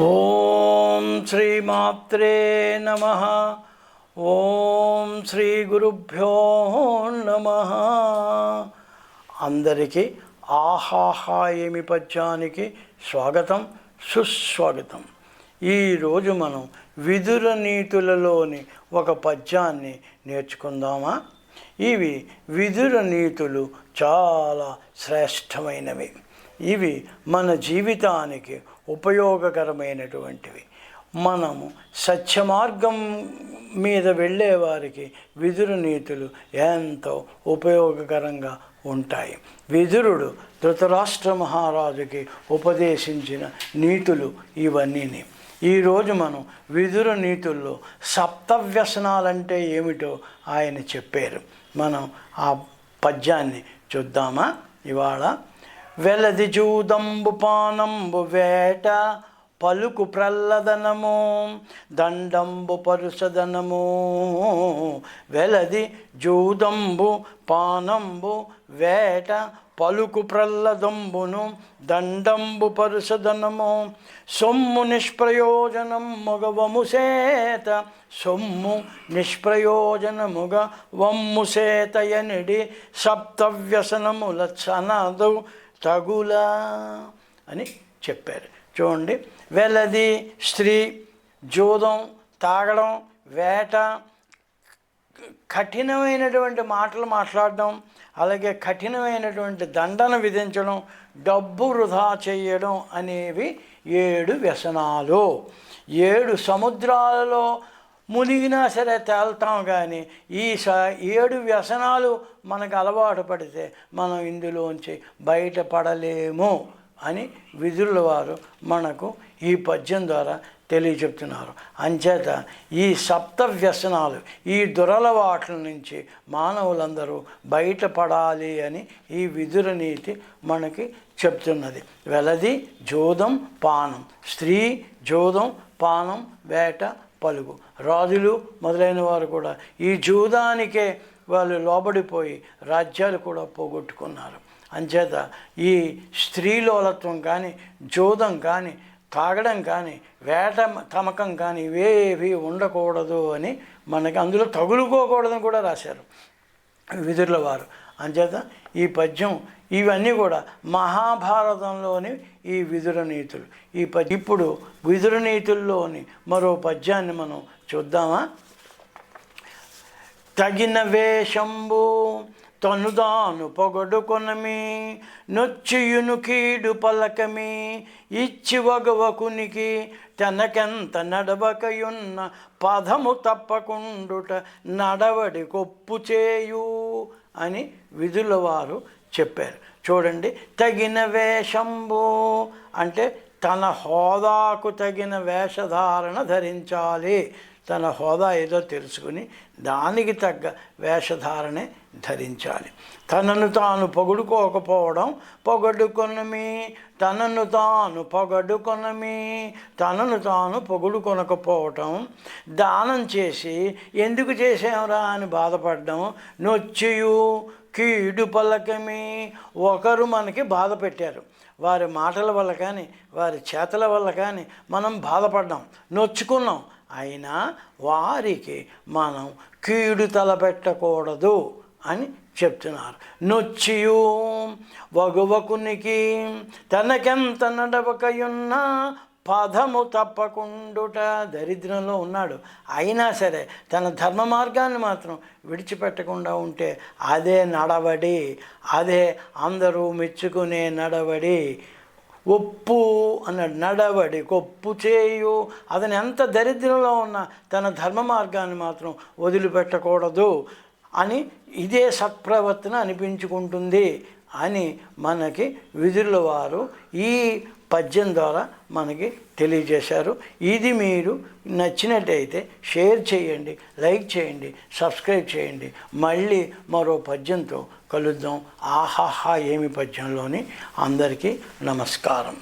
ఓం శ్రీమాత్రే నమ. ఓం శ్రీ గురుభ్యో నమ. అందరికీ ఆహాహా ఏమి పద్యానికి స్వాగతం సుస్వాగతం. ఈరోజు మనం విదుర నీతులలోని ఒక పద్యాన్ని నేర్చుకుందామా? ఇవి విదుర నీతులు చాలా శ్రేష్టమైనవి. ఇవి మన జీవితానికి ఉపయోగకరమైనటువంటివి. మనము సత్యమార్గం మీద వెళ్ళే వారికి విదురు నీతులు ఎంతో ఉపయోగకరంగా ఉంటాయి. విదురుడు ధృతరాష్ట్ర మహారాజుకి ఉపదేశించిన నీతులు ఇవన్నీని. ఈరోజు మనం విదుర నీతుల్లో సప్తవ్యసనాలంటే ఏమిటో ఆయన చెప్పారు. మనం ఆ పద్యాన్ని చూద్దామా? ఇవాళ వెలది జూదంబు పానంబు వేట పలుకు ప్రల్లదనము దండంబు పరుసదనము. వెలది జూదంబు పానంబు వేట పలుకు ప్రల్లదంబును దండంబు పరుసదనము సొమ్ము నిష్ప్రయోజనం మొగవము సేత సొమ్ము నిష్ప్రయోజనముగ వమ్ము సేతయనిడి సప్తవ్యసనముల చనదు తగులా అని చెప్పారు. చూడండి వెలది స్త్రీ జూదం తాగడం వేట కఠినమైనటువంటి మాటలు మాట్లాడడం అలాగే కఠినమైనటువంటి దండన విధించడం డబ్బు వృధా చేయడం అనేవి ఏడు వ్యసనాలు. ఏడు సముద్రాలలో మునిగినా సరే తేల్తాం కానీ ఈ స ఏడు వ్యసనాలు మనకు అలవాటు పడితే మనం ఇందులోంచి బయటపడలేము అని విధుల వారు మనకు ఈ పద్యం ద్వారా తెలియచెప్తున్నారు అంచేత ఈ సప్త వ్యసనాలు ఈ దురలవాట్ల నుంచి మానవులందరూ బయటపడాలి అని ఈ విదుర నీతి మనకి చెప్తున్నది. వెలది జోదం పానం. స్త్రీ జోదం పానం వేట పలుగు. రాజులు మొదలైన వారు కూడా ఈ జూదానికే వాళ్ళు లోబడిపోయి రాజ్యాలు కూడా పోగొట్టుకున్నారు. అంచేత ఈ స్త్రీలోలత్వం కానీ జోదం కానీ తాగడం కానీ వేట తమకం కానీ ఇవేవి ఉండకూడదు అని మనకి అందులో తగులుకోకూడదని కూడా రాశారు విధుల వారు. అంచేత ఈ పద్యం ఇవన్నీ కూడా మహాభారతంలోని ఈ విధుర నీతులు. ఈ పద్య ఇప్పుడు విధుర నీతుల్లోని మరో పద్యాన్ని మనం చూద్దామా? తగిన వేషంబు తనుదాను పొగడుకొనమి నొచ్చియును కీడు పలకమి ఇచ్చి వగవకునికి తనకెంత నడవకయున్న పదము తప్పకుండుట నడవడి కొప్పు చేయు అని విధుల వారు చెప్పారు. చూడండి తగిన వేషంబు అంటే తన హోదాకు తగిన వేషధారణ ధరించాలి. తన హోదా ఏదో తెలుసుకుని దానికి తగ్గ వేషధారణే ధరించాలి. తనను తాను పొగుడుకోకపోవడం పొగడుకొనమి తనను తాను పొగడుకొనమి తనను తాను పొగుడుకొనకపోవటం దానం చేసి ఎందుకు చేసాంరా అని బాధపడడం నొచ్చియు కీడు పలకమి ఒకరు మనకి బాధ పెట్టారు. వారి మాటల వల్ల కానీ వారి చేతల వల్ల కానీ మనం బాధపడ్డాం నొచ్చుకున్నాం. అయినా వారికి మనం కీడు తలపెట్టకూడదు అని చెప్తున్నారు. నొచ్చియు వగువకునికి తనకెంత నడవకయున్నా పదము తప్పకుండుట దరిద్రంలో ఉన్నాడు. అయినా సరే తన ధర్మ మార్గాన్ని మాత్రం విడిచిపెట్టకుండా ఉంటే అదే నడవడి అదే అందరూ మెచ్చుకునే నడవడి ఒప్పు అన్నాడు నడవడి ఒప్పు చేయు. అతను ఎంత దరిద్రంలో ఉన్నా తన ధర్మ మార్గాన్ని మాత్రం వదిలిపెట్టకూడదు అని ఇదే సత్ప్రవర్తన అనిపించుకుంటుంది. అని మనకి విధుల వారు ఈ పద్యం ద్వారా మనకి తెలియజేశారు. ఇది మీరు నచ్చినట్టయితే షేర్ చేయండి లైక్ చేయండి సబ్స్క్రైబ్ చేయండి. మళ్ళీ మరో పద్యంతో కలుద్దాం. ఆహాహా ఏమి పద్యంలోని? అందరికీ నమస్కారం.